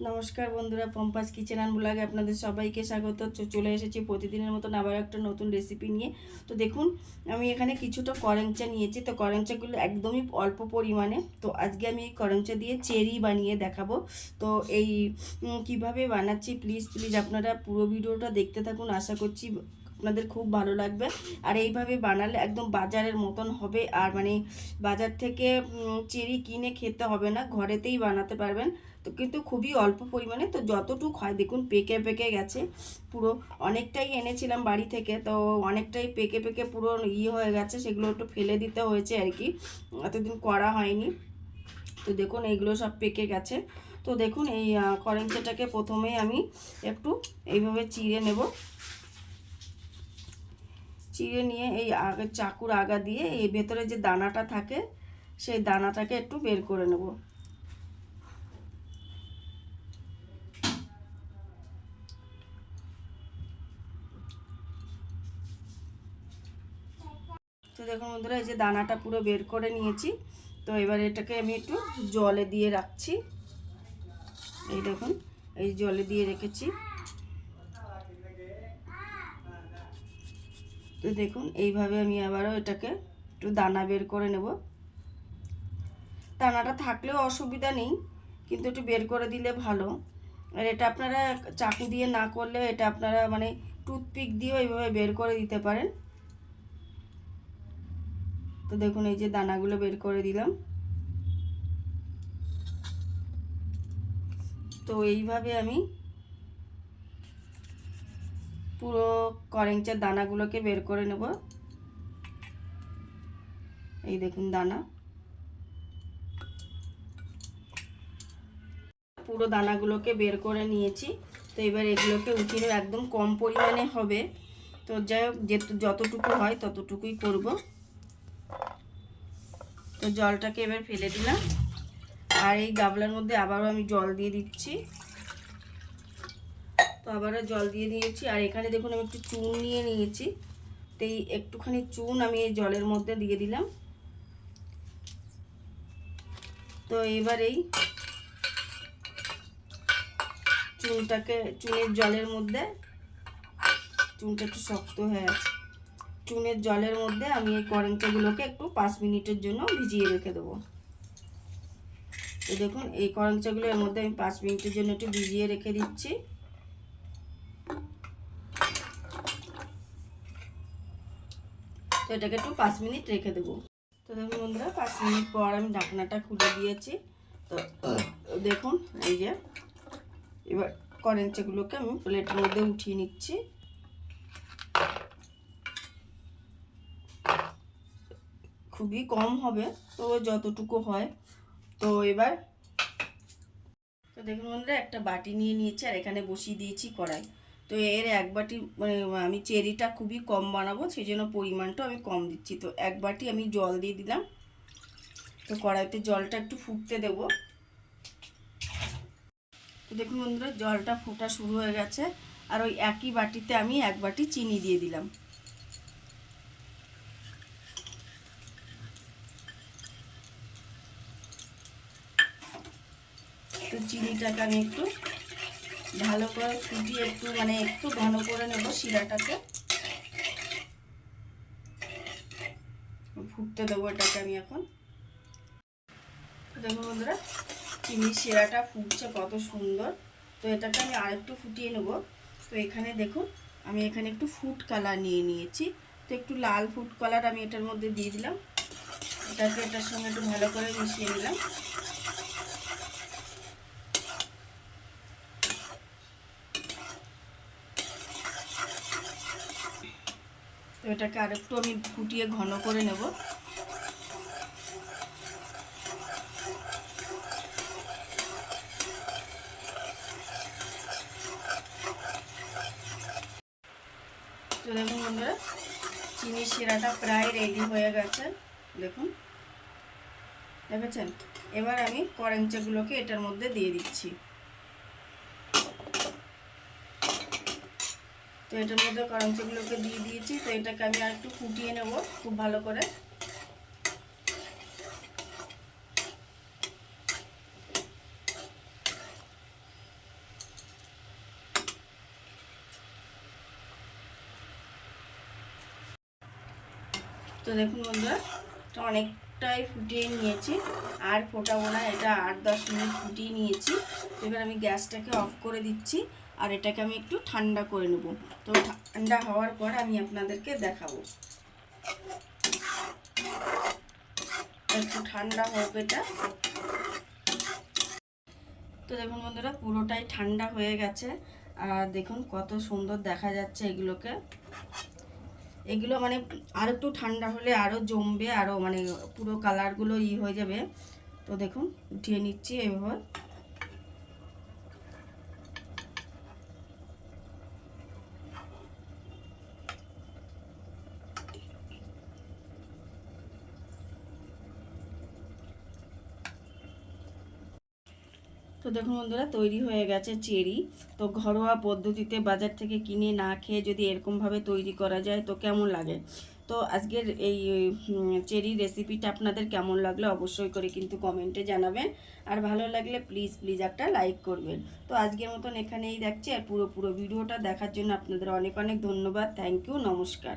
নমস্কার বন্ধুরা, পম্পাস kitchen and ব্লগে আপনাদের সবাইকে স্বাগত। চলে এসেছি প্রতিদিনের মতন আবার একটা নতুন রেসিপি নিয়ে। তো দেখুন, আমি এখানে কিছুটা করেঞ্চা নিয়েছি। তো করেঞ্চাগুলো একদমই অল্প পরিমাণে। তো আজকে আমি এই করেঞ্চা দিয়ে চেরি বানিয়ে দেখাবো। তো এই কীভাবে বানাচ্ছি প্লিজ প্লিজ আপনারা পুরো ভিডিওটা দেখতে থাকুন। আশা করছি আপনাদের খুব ভালো লাগবে। আর এইভাবে বানালে একদম বাজারের মতন হবে। আর মানে বাজার থেকে চেরি কিনে খেতে হবে না, ঘরেতেই বানাতে পারবেন। তো কিন্তু খুবই অল্প পরিমাণে। তো যতটুকু হয়, দেখুন পেকে পেকে গেছে পুরো। অনেকটাই এনেছিলাম বাড়ি থেকে, তো অনেকটাই পেকে পেকে পুরো ইয়ে হয়ে গেছে। সেগুলো একটু ফেলে দিতে হয়েছে আর কি। এতদিন করা হয়নি। তো দেখুন এইগুলো সব পেকে গেছে। তো দেখুন এই করেঞ্চাটাকে প্রথমেই আমি একটু এইভাবে চিড়ে নেব। চিড়ে নিয়ে এই আগে চাকুর আগা দিয়ে এই ভেতরে যে দানাটা থাকে, সেই দানাটাকে একটু বের করে নেব। তো দেখুন বন্ধুরা, এই যে দানাটা পুরো বের করে নিয়েছি। তো এবার এটাকে আমি একটু জলে দিয়ে রাখছি। এই দেখুন, এই জলে দিয়ে রেখেছি। তো দেখুন, এইভাবে আমি আবারও এটাকে একটু দানা বের করে নেব। দানাটা থাকলেও অসুবিধা নেই, কিন্তু একটু বের করে দিলে ভালো। আর এটা আপনারা চাকু দিয়ে না করলে এটা আপনারা মানে টুথপিক দিয়েও এইভাবে বের করে দিতে পারেন। তো দেখুন, এই যে দানাগুলো বের করে দিলাম। তো এইভাবে আমি পুরো করেঞ্চার দানাগুলোকে বের করে নেব। এই দেখুন দানা। পুরো দানাগুলোকে বের করে নিয়েছি। তো এবার এগুলোকে উঠিয়ে একদম কম পরিমাণে হবে। তো যাই হোক যতটুকু হয় ততটুকুই করব। তো জলটাকে এবার ফেলে দিলাম। আর এই গাবলার মধ্যে আবারও আমি জল দিয়ে দিচ্ছি। আবারও জল দিয়ে দিয়েছি। আর এখানে দেখুন আমি একটু চুন নিয়ে নিয়েছি। তো এই একটুখানি চুন আমি এই জলের মধ্যে দিয়ে দিলাম। তো এবার এই চুনটাকে, চুনের জলের মধ্যে, চুনটা একটু শক্ত হয়ে আছে। চুনের জলের মধ্যে আমি এই করেঞ্চাগুলোকে একটু পাঁচ মিনিটের জন্য ভিজিয়ে রেখে দেবো। তো দেখুন, এই করেঞ্চাগুলো এর মধ্যে আমি পাঁচ মিনিটের জন্য একটু ভিজিয়ে রেখে দিচ্ছি। তো এটাকে একটু পাঁচ মিনিট রেখে দেবো। তো দেখুন বন্ধুরা, পাঁচ মিনিট পর আমি ঢাকনাটা খুলে দিয়েছি। তো দেখুন, এই যে এবার করেঞ্চাগুলোকে আমি প্লেটের মধ্যে উঠিয়ে নিচ্ছি। খুবই কম হবে, তো যতটুকু হয়। তো এবার তো দেখুন বন্ধুরা, একটা বাটি নিয়ে নিয়েছি আর এখানে বসিয়ে দিয়েছি কড়াই। তো এর এক বাটি মানে আমি চেরিটা খুবই কম বানাবো সেই জন্য পরিমাণটা আমি কম দিচ্ছি। তো এক বাটি আমি জল দিয়ে দিলাম। তো কড়াইতে জলটা একটু ফুটতে দেব। তো দেখুন বন্ধুরা, জলটা ফোটা শুরু হয়ে গেছে। আর ওই একই বাটিতে আমি এক বাটি চিনি দিয়ে দিলাম। তো চিনিটাকে আমি একটু ভালো করে ফুটিয়ে একটু মানে একটু ঘন করে নেব শিরাটাকে। ফুটতে দেবো এটাকে আমি এখন। তো দেখুন বন্ধুরা চিনির শিরাটা ফুটছে কত সুন্দর। তো এটাকে আমি আরেকটু ফুটিয়ে নেব। তো এখানে দেখুন, আমি এখানে একটু ফুড কালার নিয়ে নিয়েছি। তো একটু লাল ফুড কালার আমি এটার মধ্যে দিয়ে দিলাম। এটাকে এটার সঙ্গে একটু ভালো করে মিশিয়ে নিলাম। তো এটাকে আরেকটু আমি ফুটিয়ে ঘন করে নেব। তো দেখুন বন্ধুরা চিনি শিরাটা প্রায় রেডি হয়ে গেছে। দেখুন, দেখেছেন? এবার আমি করেঞ্চাগুলোকে এটার মধ্যে দিয়ে দিচ্ছি। তো এটার মধ্যে কারেন্সিগুলোকে দিয়ে দিয়েছি, তো এটাকে আমি আর একটু ফুটিয়ে নেব খুব ভালো করে। তো দেখুন বন্ধুরা তো অনেকটাই ফুটিয়ে নিয়েছি, আর ফোটাবো না, এটা আট দশ মিনিট ফুটিয়ে নিয়েছি। এবার আমি গ্যাসটাকে অফ করে দিচ্ছি। আর এটাকে আমি একটু ঠান্ডা করে নেব। তো ঠান্ডা হওয়ার পর আমি আপনাদেরকে দেখাবো। একটু ঠান্ডা হোক এটা। তো দেখুন বন্ধুরা, পুরোটাই ঠান্ডা হয়ে গেছে। আর দেখুন কত সুন্দর দেখা যাচ্ছে এগুলোকে। এগুলো মানে আর একটু ঠান্ডা হলে আরও জমবে আরও মানে পুরো কালারগুলো ই হয়ে যাবে। তো দেখুন, উঠিয়ে নিচ্ছি এভাবে তো দেখুন বন্ধুরা, তৈরি হয়ে গেছে চেরি। তো ঘরোয়া পদ্ধতিতে বাজার থেকে কিনে না খেয়ে যদি এরকমভাবে তৈরি করা যায়, তো কেমন লাগে? তো আজকের এই চেরি রেসিপিটা আপনাদের কেমন লাগল অবশ্যই করে কিন্তু কমেন্টে জানাবেন। আর ভালো লাগলে প্লিজ প্লিজ একটা লাইক করবেন। তো আজকের মতন এখানেই দেখছি, আর পুরো পুরো ভিডিওটা দেখার জন্য আপনাদের অনেক অনেক ধন্যবাদ। থ্যাংক ইউ নমস্কার।